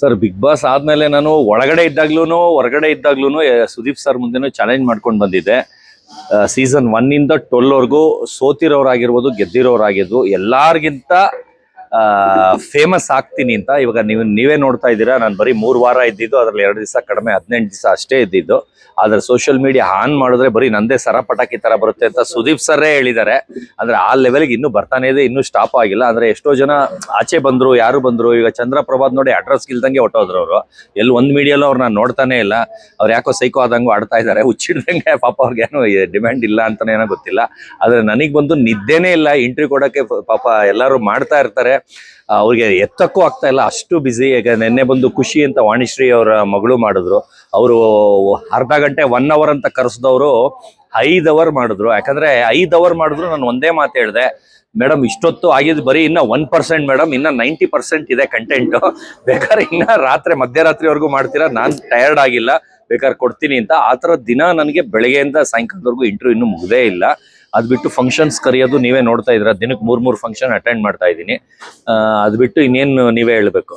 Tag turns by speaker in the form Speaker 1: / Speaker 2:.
Speaker 1: Sir, big boss ಆದ್ಮೇಲೆ ನಾನು ಒಳಗಡೆ ಇದ್ದಾಗ್ಲೂ ಹೊರಗಡೆ ಇದ್ದಾಗ್ಲೂ ಸುದೀಪ್ ಸರ್ ಮುಂದೆನೂ ಚಾಲೆಂಜ್ ಮಾಡ್ಕೊಂಡು ಬಂದಿದ್ದೆ. ಸೀಸನ್ ಒನ್ ಇಂದ ಟ್ವೆಲ್ ವರ್ಗೂ ಸೋತಿರೋರಾಗಿರ್ಬೋದು, ಗೆದ್ದಿರೋರಾಗಿದ್ದು ಎಲ್ಲಾರ್ಗಿಂತ ಫೇಮಸ್ ಆಗ್ತೀನಿ ಅಂತ. ಇವಾಗ ನೀವು, ನೀವೇ ನೋಡ್ತಾ ಇದ್ದೀರಾ, ನಾನು ಬರೀ ಮೂರು ವಾರ ಇದ್ದಿದ್ದು, ಅದರಲ್ಲಿ ಎರಡು ದಿವಸ ಕಡಿಮೆ, ಹದಿನೆಂಟು ದಿವಸ ಅಷ್ಟೇ ಇದ್ದಿದ್ದು. ಆದರೆ ಸೋಷಿಯಲ್ ಮೀಡಿಯಾ ಆನ್ ಮಾಡಿದ್ರೆ ಬರೀ ನಂದೇ ಸರ ಪಟಾಕಿ ತರ ಬರುತ್ತೆ ಅಂತ ಸುದೀಪ್ ಸರ್ರೇ ಹೇಳಿದ್ದಾರೆ. ಅಂದರೆ ಆ ಲೆವೆಲ್ಗೆ ಇನ್ನೂ ಬರ್ತಾನೆ ಇದೆ, ಇನ್ನೂ ಸ್ಟಾಪ್ ಆಗಿಲ್ಲ. ಅಂದರೆ ಎಷ್ಟೋ ಜನ ಆಚೆ ಬಂದ್ರು, ಯಾರು ಬಂದ್ರು, ಈಗ ಚಂದ್ರಪ್ರಭಾತ್ ನೋಡಿ ಅಡ್ರೆಸ್ ಇಲ್ದಂಗೆ ಹೊಟ್ಟೋದ್ರು ಅವರು. ಎಲ್ಲಿ ಒಂದು ಮೀಡಿಯಲ್ಲೂ ಅವ್ರನ್ನ ನೋಡ್ತಾನೆ ಇಲ್ಲ. ಅವ್ರು ಯಾಕೋ ಸೈಕೋ ಆದಂಗೂ ಆಡ್ತಾ ಇದ್ದಾರೆ ಹುಚ್ಚಿಡ್ದಂಗೆ ಪಾಪ ಅವ್ರಿಗೇನು ಡಿಮ್ಯಾಂಡ್ ಇಲ್ಲ ಅಂತಲೇ ಏನೋ ಗೊತ್ತಿಲ್ಲ. ಆದರೆ ನನಗೆ ಬಂದು ನಿದ್ದೆನೇ ಇಲ್ಲ. ಇಂಟ್ರಿ ಕೊಡೋಕ್ಕೆ ಪಾಪ ಎಲ್ಲರೂ ಮಾಡ್ತಾ ಇರ್ತಾರೆ. ಅವ್ರಿಗೆ ಎತ್ತಕ್ಕೂ ಆಗ್ತಾ ಇಲ್ಲ. ಅಷ್ಟು ಬ್ಯುಸಿ ಈಗ ನಿನ್ನೆ ಬಂದು ಖುಷಿ ಅಂತ ವಾಣಿಶ್ರೀ ಅವರ ಮಗಳು ಮಾಡಿದ್ರು. ಅವರು ಅರ್ಧ ಗಂಟೆ ಒನ್ ಅವರ್ ಅಂತ ಕರೆಸಿದವರು ಐದು ಅವರ್ ಮಾಡಿದ್ರು. ಯಾಕಂದ್ರೆ ಐದು ಅವರ್ ಮಾಡಿದ್ರು ನಾನು ಒಂದೇ ಮಾತು ಹೇಳಿದೆ. ಮೇಡಮ್, ಇಷ್ಟೊತ್ತು ಆಗಿದ್ದು ಬರೀ ಇನ್ನ ಒನ್ ಪರ್ಸೆಂಟ್ ಮೇಡಮ್, ಇನ್ನ ನೈಂಟಿ ಪರ್ಸೆಂಟ್ ಇದೆ ಕಂಟೆಂಟ್ ಬೇಕಾದ್ರೆ ಇನ್ನ ರಾತ್ರಿ, ಮಧ್ಯರಾತ್ರಿವರೆಗೂ ಮಾಡ್ತೀರಾ? ನಾನು ಟಯರ್ಡ್ ಆಗಿಲ್ಲ. ಬೇಕಾದ್ರೆ ಕೊಡ್ತೀನಿ ಅಂತ. ಆ ಥರ ದಿನ ನನಗೆ ಬೆಳಗ್ಗೆಯಿಂದ ಸಾಯಂಕಾಲದವರೆಗೂ ಇಂಟರ್ವ್ಯೂ ಇನ್ನೂ ಮುಗದೇ ಇಲ್ಲ. ಅದ್ ಬಿಟ್ಟು ಫಂಕ್ಷನ್ಸ್ ಕರೆಯೋದು ನೀವೇ ನೋಡ್ತಾ ಇದ್ರ ದಿನಕ್ಕೆ ಮೂರ್ ಮೂರ್ ಫಂಕ್ಷನ್ ಅಟೆಂಡ್ ಮಾಡ್ತಾ ಇದ್ದೀನಿ. ಅದ್ ಬಿಟ್ಟು ಇನ್ನೇನು ನೀವೇ ಹೇಳ್ಬೇಕು.